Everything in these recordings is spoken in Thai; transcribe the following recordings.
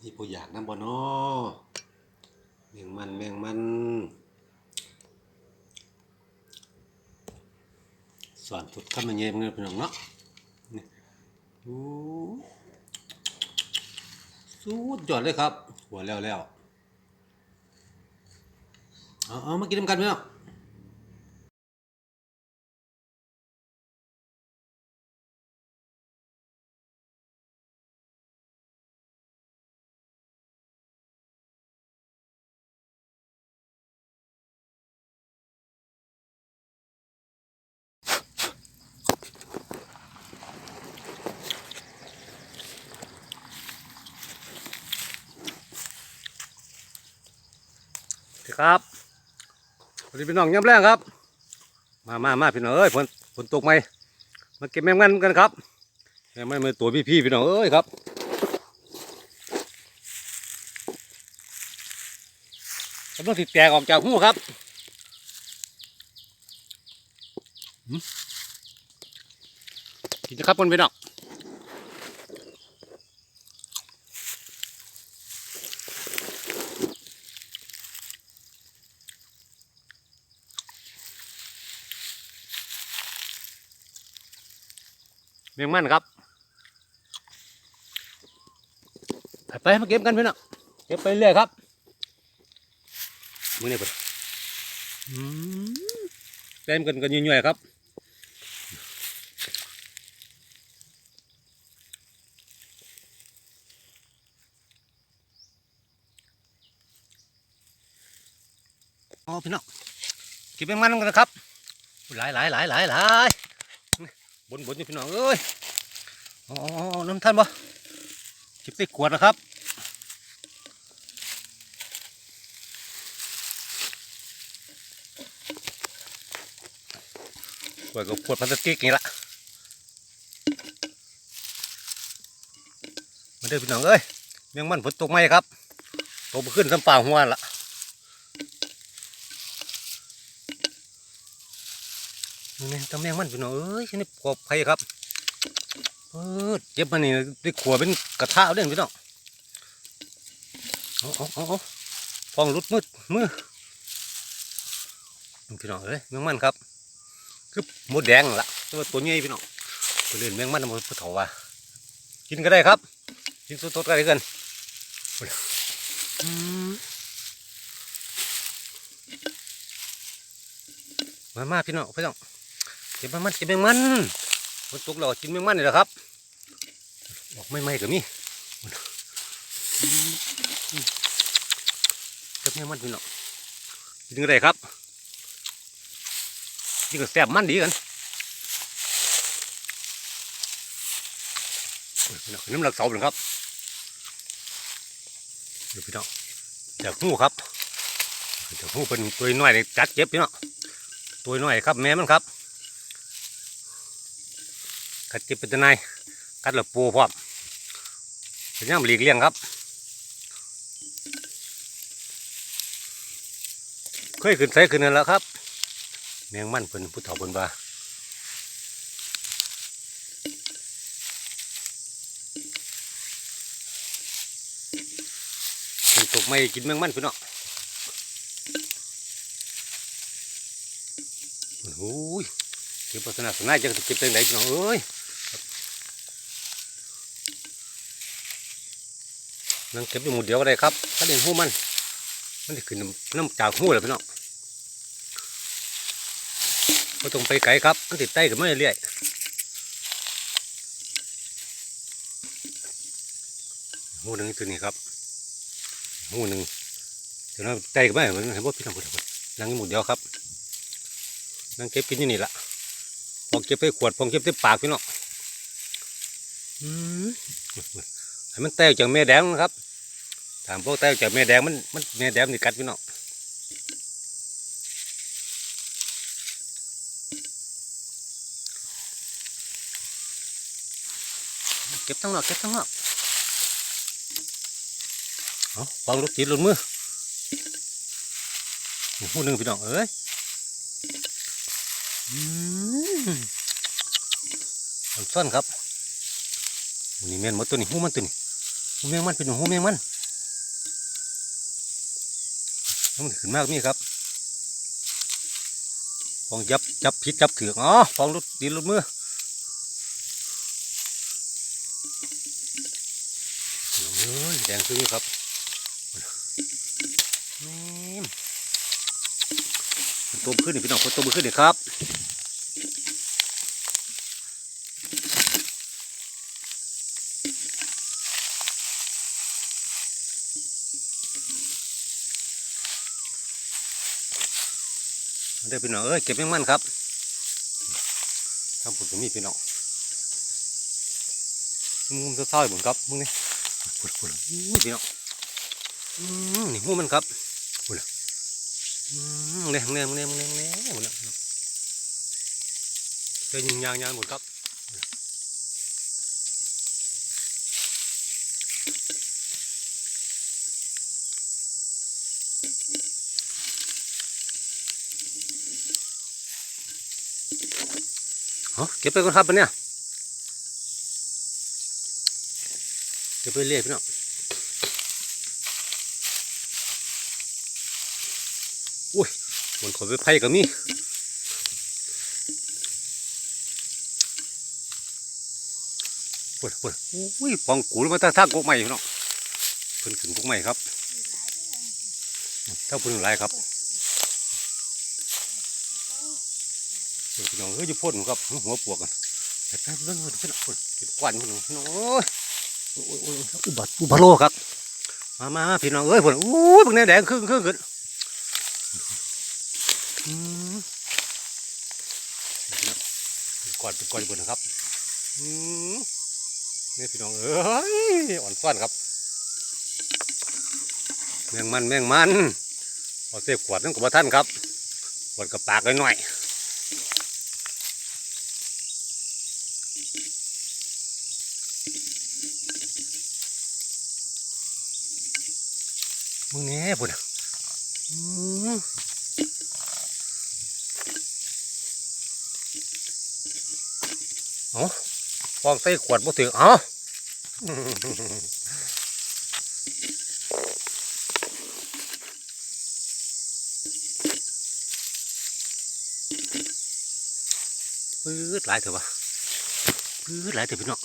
มีผู้อยากน้ำบ่นอแมงมันแมงมันสอนทุดคำมันเย็นเงินพี่น้องเนาะนี่สุดยอดเลยครับ หัวแล้วแล้วเอาเอามากินน้ำกันพี่น้อง ครับสวัสดีพี่น้องย้ำแรงครับ มามามาพี่น้องเอ้ยฝนฝนตกไหมมาเก็บแมงมันกันครับแมงมันเป็นตัวพี่พี่พี่น้องเอ้ยครับกำลังติดแตกออกจากหูครับกินนะครับคนพี่น้อง แมงมันครับไปไปมาเก็บกันพี่น้องเก็บไปเรื่อยครับมือนี่เปิดเต็มกันกันยุ่ยๆครับอ๋อพี่น้องเก็บแมงมันกันนะครับหลายหลายหลายหลายหลาย บนบนอยู่พี่น้องเอ้ยอ๋อน้ำท่านบ่เก็บใส่ขวดนะครับขวดกับขวดพลาสติกนี่ละมาเด้อพี่น้องเอ้ยแมงมันฝนตกไหมครับตกขึ้นซ้ำป่าหัวละ นี่นี่ตะแมงมันพี่น้องเอ้ยชนิดปลอดภัยครับเปิดเจ็บมันนี่ได้ขัวเป็นกระทะเด้งพี่น้องเอาเอาเอาเอาฟองรุดมืดมือพี่น้องเอ้ยแมงมันครับ คือหมดแดงละตัวตัวใหญ่พี่น้องตัวเล่นแมงมันมันผู้เฒ่าว่ากินก็ได้ครับกินสดๆก็ได้กันมมามาพี่น้องพี่น้อง เก็บแมงมันก็บแมงมันมันตกเรากินแมงมันนี่แหละครับออกไม่ไม่ก็มีเก็บแมงมันพี่น้องกินก็ได้ครับกินก็แซ่บมันดีกันโอ้ยพี่น้องน้ำหลักเสาเป็นครับเดี๋ยวพี่น้องจากหูครับจากหูเป็นตัวน้อยจัดเจ็บพี่น้องตัวน้อยครับแม่มันครับ กัดจิบเป็นตัวนายกัดหลับปูพร้อมเป็นย่ำหลีกเลี่ยงครับ เคยขึ้นใส่ขึ้นนั่นแล้วครับแมงมันเป็นผู้เฒ่าเป็นบาตกไม่กินแมงมันพี่น้องโอ้ยเก็บปัสนาสนายจะเก็บตั้งไหนพี่น้องเอ้ย นั่งเก็บอยู่หมดเดียวก็ได้ครับถ้าเด่นหูมัน มันจะขึ้นน้ำจากหูเลยพี่น้องก็ต้องไปไกลครับมันติดใต้กับไม่เรื่อยหูหนึ่งตัวนี้ครับหูหนึ่งเดี๋ยวเราใต้กับไม่เหมือนเห็นว่าพี่น้องพูดนั่งอยู่หมดเดียวครับ นั่งเก็บกินอยู่นี่ละพองเก็บไปขวดพองเก็บไปปากพี่น้องอืมให้มันแตกจากแม่แดงนะครับ ถามพวกแตกจากแม่แดงมันมันแม่แดงนี่กัดพี่น้องเก็บทั้งนอกเก็บทั้งนอกเอาวางลูกจีนลงมือหูหนึ่งพี่น้องเอ้ยอืมมันซ่อนครับวันนี้แม่นหมดตัวนี้หูมันตัวนี้หูหูแมงมันเป็นหูแมงมัน มันขึ้นมากมี่ครับฟองจับจับพิษจับถืออ๋อฟองรถดินรถมือเฮ้ยแดงซึ้งครับนี่ต้มขึ้นนี่พี่น้องต้มขึ้นนี่ครับ เด้อพี่น้องเอ้ยเก็บแมงมันครับทำผลก็มีพี่น้องมุมเศร้าๆเหมือนครับมึงนี่ปวดปวดอู้ยพี่น้องอืมนี่หูมันครับปวดอืมเนี่ยเนี่ยเนี่ยเนี่ยเนี่ยหมดแล้วเจอยิงยางยางหมดครับ เก็บไปก่อนครับอันเนี่ยเก็บไปเรื่อยพี่น้องอุ้ยมันขอไปไผ่กับมีปวดปวดอุ้ยปองกูมาตั้งท่ากกใหม่พี่น้องเพิ่นขึ้นกกใหม่ครับถ้าพิ่นหลายครับพี่ น้องเอ้ยอยู่พ่นครับหัวปวกกันแต่แต่เรื่องมันพี่น้องพ่นเป็นควันพี่น้องพี่น้องโอ้ยอุบัติอุบัติโลครับ มามาพี่น้องเอ้ยพ่นอุ้ยพวกนี้แดงครึ่งครึ่งขึ้นก้อนเป็นก้อนอยู่บนนะครับอืมนี่พี่น้องเอ้ยอ่อนซ่อนครับ แมงมันแมงมันเอาเสียขวดนั่นกับท่านครับขวดกับปากหน่อยๆ มึงแน่ปุ่นอะอืมเอาฟองใส่ขวดบ่ถึงเอาปื๊ดหลายเถอะวะปื๊ดหลายเถอะพี่น้อง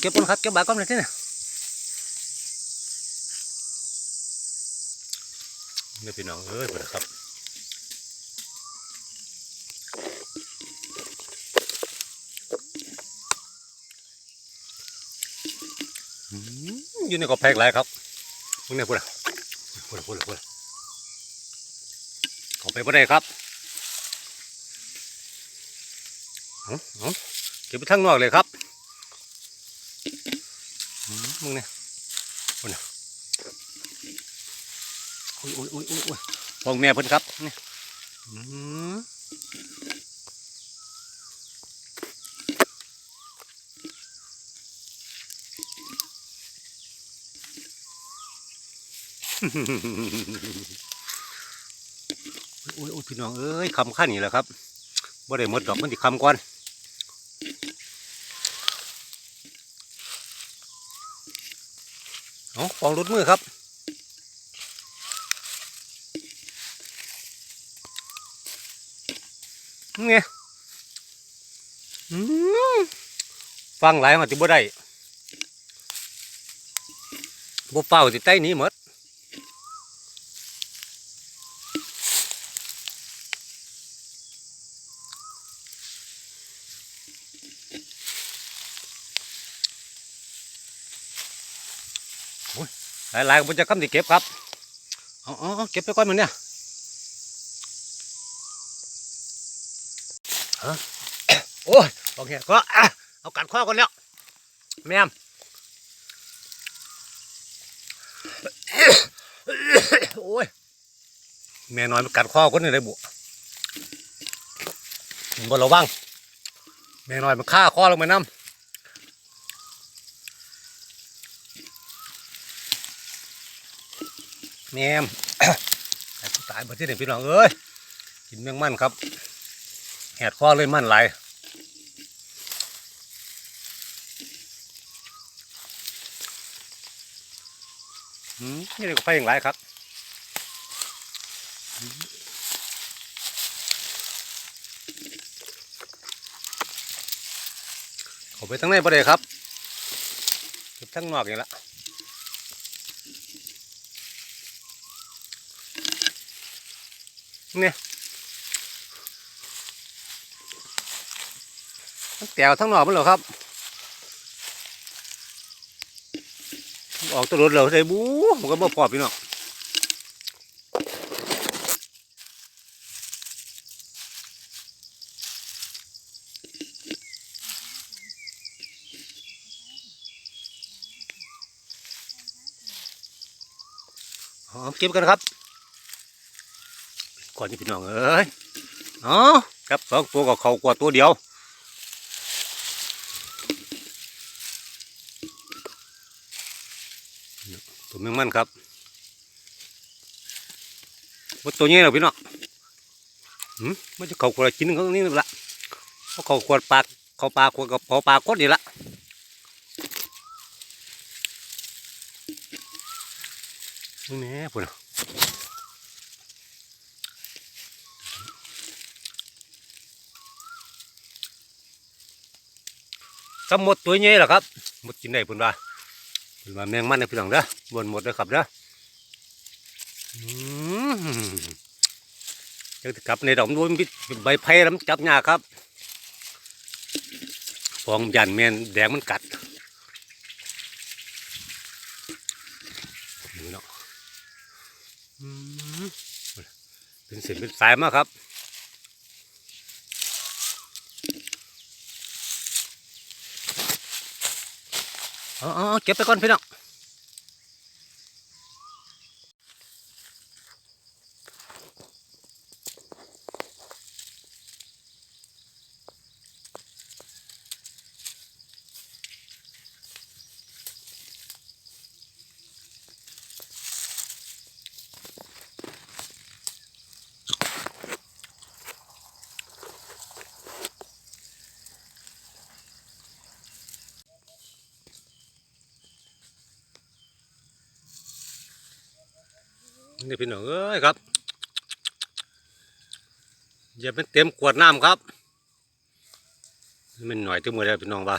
เก็บก่อนครับเก็บบาก้อนเลยที่นี่นี่พี่น้องเอ้ยเปิดครับอืมอยู่ในกระแพกหลายครับมึงเนี่ยพูดอะพูดอะพูดอะพูดอะเข้าไปบ่ได้ครับเก็บไปทั้งนอกเลยครับ มมึงเนี่ยโอ้ยโอ้ยโอ้ยโอ้ยโอ้ยโอ้ยพ่อแม่เพิ่นครับนี่อืมโอ้ยโอ้ยพี่น้องเอ้ยคำขั้นนี่แหละครับบ่ได้หมดดอกมันติคำก่อน เอาฟองรุดมือครับนี่ไงฟังหลายมาติบ่ได้บ่เป่าติใต้นี้หมด หลายๆก็บ่จะคำที่เก็บครับเอาเอเก็บไปก่อนมันเนี่ยฮะโอ้ยโอกเคก็อะเอากัดข้อก่อนแล้วแม่มโอ้ยแม่น้อยมันกัดข้อคนนี่เลยบุมันบ่ระวังแม่น้อยมันฆ่าข้อลงไปน้ำ แม่มกัายมาที่นี่พี่น้องเอ้ยกินแมงมันครับแหดคอเลยมันไหลายอืมนี่ก็ไฟอย่างไรครับอืมเขาไปทั้งในประเดี๋ยวครับเก็บทั้งนอกอย่างละ เนี่ยมันแตวทั้งหนอมันเหรอครับ ออกตัวรถเลยได้บู๊มันก็บ่พอพี่น้องเอาเก็บกันครับ ก่อนที่พี่น้องเอ้ยเอ๋อจับสองตัวกับเขากว่าตัวเดียวตัวแมงมันครับว่าตัวนี้เหรอพี่น้องหืมมันจะเขาขวดกินเขานี่ละเขาเขาขวดปากเขาปลาขวดกับเขาปลากดนี่ละนี่แม่พุ่นน่ะ สมหมดตัวใหญ่แหละครับหมดกินได้พุ่นว่าพุ่นว่าแมงมันนะพี่น้องเด้อบนหมดเลยครับเด้ออืมจังสิกลับในดอกมันใบไผ่แล้วมันจับยากครับฟองยันแมนแดงมันกัดเนาะเป็นเส้นเป็นสายมากครับ อ๋อาเอาเก็บไปก่อนพี่น้อง นี่พี่น้องเอ้ยครับอย่าเป็นเต็มขวดน้ำครับมันหน่อยตัวมือแล้วพี่น้องว่า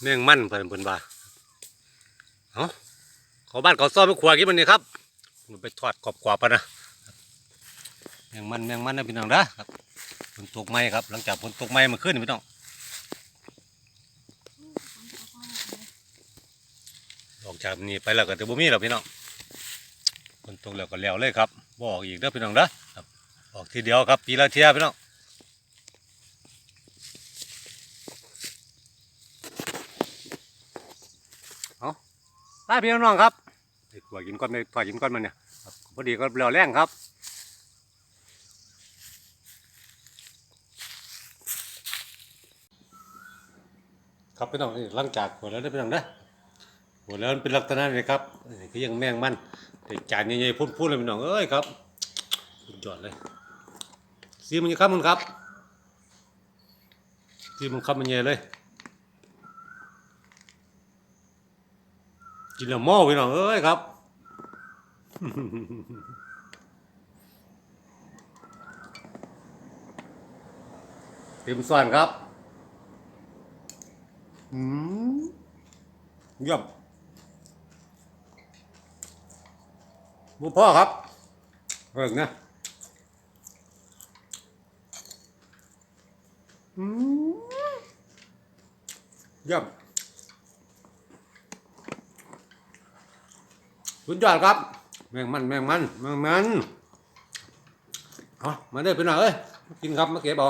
แมงมันเพิ่นเพิ่นว่าเอาขาบ้านเขาซ่อมไปขวดกินมันนี่ครับมันไปทอดกรอบๆปะนะแมงมันแมงมันนะพี่น้องนะครับฝนตกไหมครับ หลังจากฝนตกไหมมันขึ้นพี่น้อง ออก จากนี้ไปแล้วก็จะบ่มีแล้วพี่น้องคนตกแล้วก็แล้วเลยครับบออกอีกเด้อพี่น้องเด้อครับออกทีเดียวครับปีละเที่ยพี่น้องเอาได้พี่น้องครับไอ้ตัวกินก้อนไม่ตัวกินก้อนมันเนี่ยครับพอดีก็แล้วแรงครับครับพี่น้องนี่หลังจากหมดแล้วเด้อพี่น้องเด้อ หมดแล้วมันเป็นลักษณะนี้ครับนี่คือยังแมงมันแต่จานใหญ่ๆพุ่นๆเลยพี่น้องเอ้ยครับสุดยอดเลยซีมันจะครับมันครับซีมันครับมันใหญ่เลยกินแล้วหม้อพี่น้องเอ้ยครับเต็มส่วนครับอืมเยี่ยม บุพ่อครับเอิงนะอืมเยี่ยมสุดยอดครับ แมงมันแมงมันแมงมันเอามาได้อไปหน่อยเอ้ยกินครับมาเก็บเอา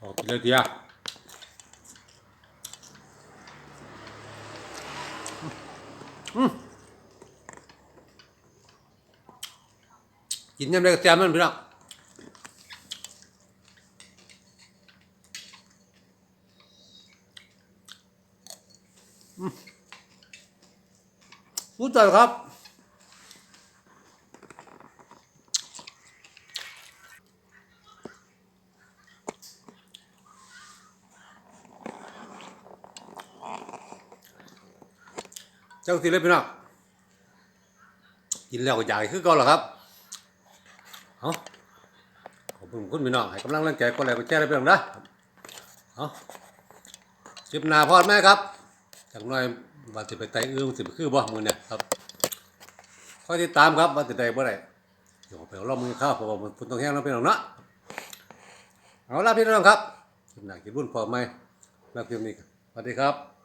ออกไปเลยเดียว กินยำได้ก็แจ่มมันพี่น้องพูดต่อครับเจ้าสิเลยพี่น้องกินแล้วก็อยากคือเก่าเหรอครับ เอาขอบคุณคุณพี่น้องให้กำลังแรงใจก็แล้วก็แชร์ได้เพี่น้องนะเอาคลิปนาพอดไหมครับจากน้อยว่าจะไปไต่เอื้องสิไปคือบ่มือเนี่ยครับคอยติดตามครับว่าจะได้บ่ได้เดี๋ยวไปเอาล่อมือข้าวเพราะว่ามันฝนต้องแห้งแล้วพี่น้องเนาะเอาละพี่น้องครับคลิปหน้ากินบุญพอไหมแล้วคลิปนี้สวัสดีครับ